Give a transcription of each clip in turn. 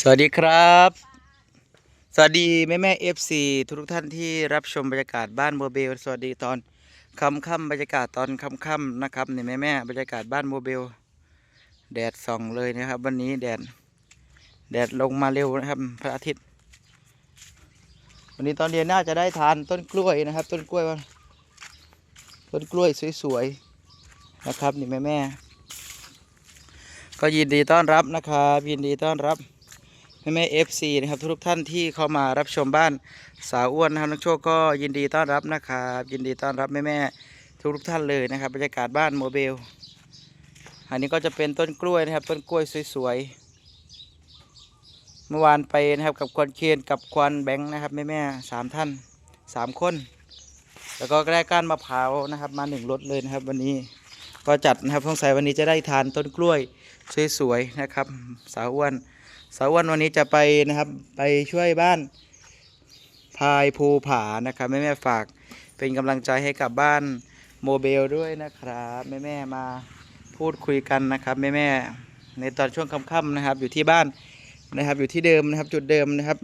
สวัสดีครับ สวัสดีแม่แม่เอฟซีทุกท่านที่รับชมบรรยากาศบ้านโมเบล สวัสดีตอนค่ำค่ำบรรยากาศตอนค่ำค่ำนะครับนี่แม่แม่บรรยากาศบ้านโมเบล แดดส่องเลยนะครับ วันนี้แดดแดดลงมาเร็วนะครับ พระอาทิตย์ วันนี้ตอนเย็นน่าจะได้ทานต้นกล้วยนะครับ ต้นกล้วยว่าต้นกล้วยสวยๆนะครับนี่แม่แม่ก็ยินดีต้อนรับนะครับยินดีต้อนรับ แม่แม่เอฟซีนะครับทุกท่านที่เข้ามารับชมบ้านสาวอ้วนนะครับน้องโชคก็ยินดีต้อนรับนะครับยินดีต้อนรับแม่แม่ทุกๆท่านเลยนะครับบรรยากาศบ้านโมเบลอันนี้ก็จะเป็นต้นกล้วยนะครับต้นกล้วยสวยๆเมื่อวานไปนะครับกับควนเคียนกับควันแบงค์นะครับแม่แม่สามท่านสามคนแล้วก็ได้ก้านมะพร้าวนะครับ มาหนึ่งรถเลยนะครับ วันนี้ก็จัดนะครับสงสัยวันนี้จะได้ทานต้นกล้วยสวยๆนะครับ สาวอ้วน สาววันวันนี้จะไปนะครับ ไปช่วยบ้านพายภูผานะครับ แม่แม่ฝากเป็นกำลังใจให้กับบ้านโมเบลด้วยนะครับ แม่แม่มาพูดคุยกันนะครับแม่แม่ในตอนช่วงค่ำๆนะครับ อยู่ที่บ้านนะครับ อยู่ที่เดิมนะครับ จุดเดิมนะครับ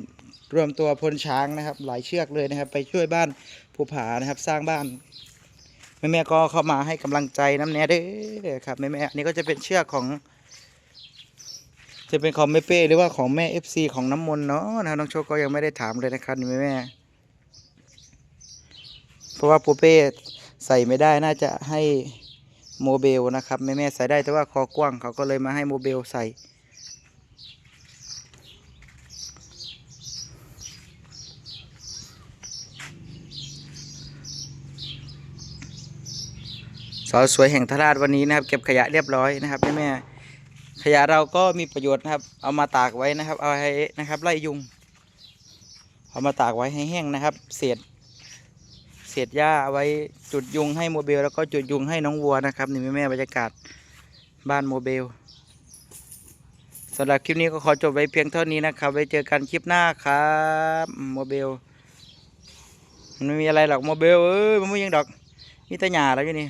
รวมตัวพลช้างนะครับ หลายเชือกเลยนะครับ ไปช่วยบ้านภูผานะครับ สร้างบ้านแม่แม่ก็เข้ามาให้กำลังใจน้ำแน่เด้อครับแม่แม่อันนี้ก็จะเป็นเชือกของ จะเป็นของแม่เป้หรือว่าของแม่เอฟซีของน้ำมนต์เนาะนะครับน้องโชคก็ยังไม่ได้ถามเลยนะครับนี่แม่แม่ เพราะว่าปูเป้ใส่ไม่ได้น่าจะให้โมเบลนะครับแม่แม่ใส่ได้แต่ว่าคอกว้างเขาก็เลยมาให้โมเบลใส่สาวสวยแห่งทราชวันนี้นะครับ เก็บขยะเรียบร้อยนะครับแม่แม่ ขยะเราก็มีประโยชน์นะครับ เอามาตากไว้นะครับ เอาให้นะครับไล่ยุง เอามาตากไว้ให้แห้งนะครับ เศษ เศษหญ้าเอาไว้จุดยุงให้โมเบล แล้วก็จุดยุงให้น้องวัวนะครับ นี่แม่แม่ๆบรรยากาศบ้านโมเบลสำหรับคลิปนี้ก็ขอจบไว้เพียงเท่านี้นะครับ ไว้เจอกันคลิปหน้าครับโมเบลมันไม่มีอะไรหรอกโมเบลเอ้ยมันไม่ยังดอกมีแต่หญ้าแล้วอยู่นี่